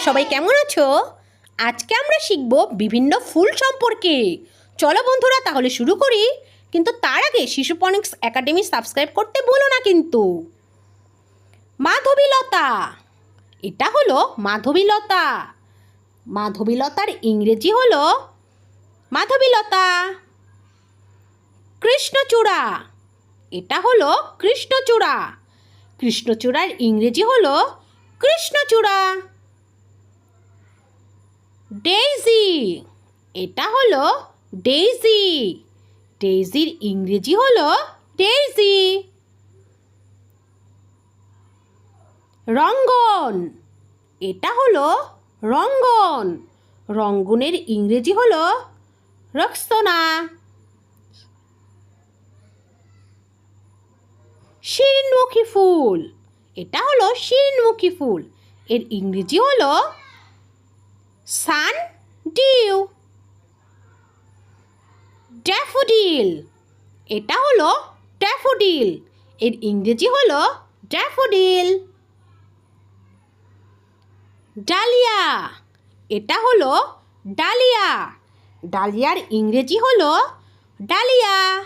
সবাই কেমন আছো? আজকে আমরা শিখব বিভিন্ন ফুল সম্পর্কে। চলো বন্ধুরা, তাহলে শুরু করি। কিন্তু তার আগে শিশুপনিক্স একাডেমি সাবস্ক্রাইব করতে বলো না কিন্তু। মাধবীলতা। এটা হলো মাধবীলতা। মাধবীলতার ইংরেজি হলো মাধবীলতা। কৃষ্ণচূড়া। এটা হলো কৃষ্ণচূড়া। কৃষ্ণচূড়ার ইংরেজি হলো কৃষ্ণচূড়া। ডেইজি। এটা হলো ডেইজি। ডেইজির ইংরেজি হলো ডেইজি। রঙ্গন। এটা হলো রঙ্গন। রঙ্গনের ইংরেজি হলো রক্সনা। শিরীনমুখী ফুল। এটা হলো শিরীনমুখী ফুল। এর ইংরেজি হলো সান ডিউ ড্যাফোডিল এটা হলো ড্যাফোডিল এর ইংরেজি হলো ড্যাফোডিল ডালিয়া এটা হলো ডালিয়া ডালিয়ার ইংরেজি হলো ডালিয়া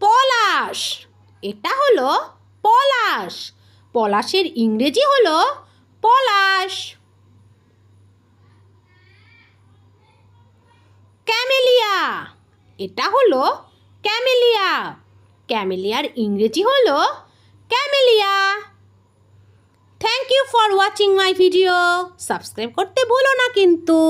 পলাশ. এটা হলো পলাশ. পলাশের ইংরেজি হলো পলাশ। ক্যামেলিয়া। এটা হলো ক্যামেলিয়া। ক্যামেলিয়ার ইংরেজি হলো camellia. Thank you for watching my video subscribe করতে ভুলো না কিন্তু।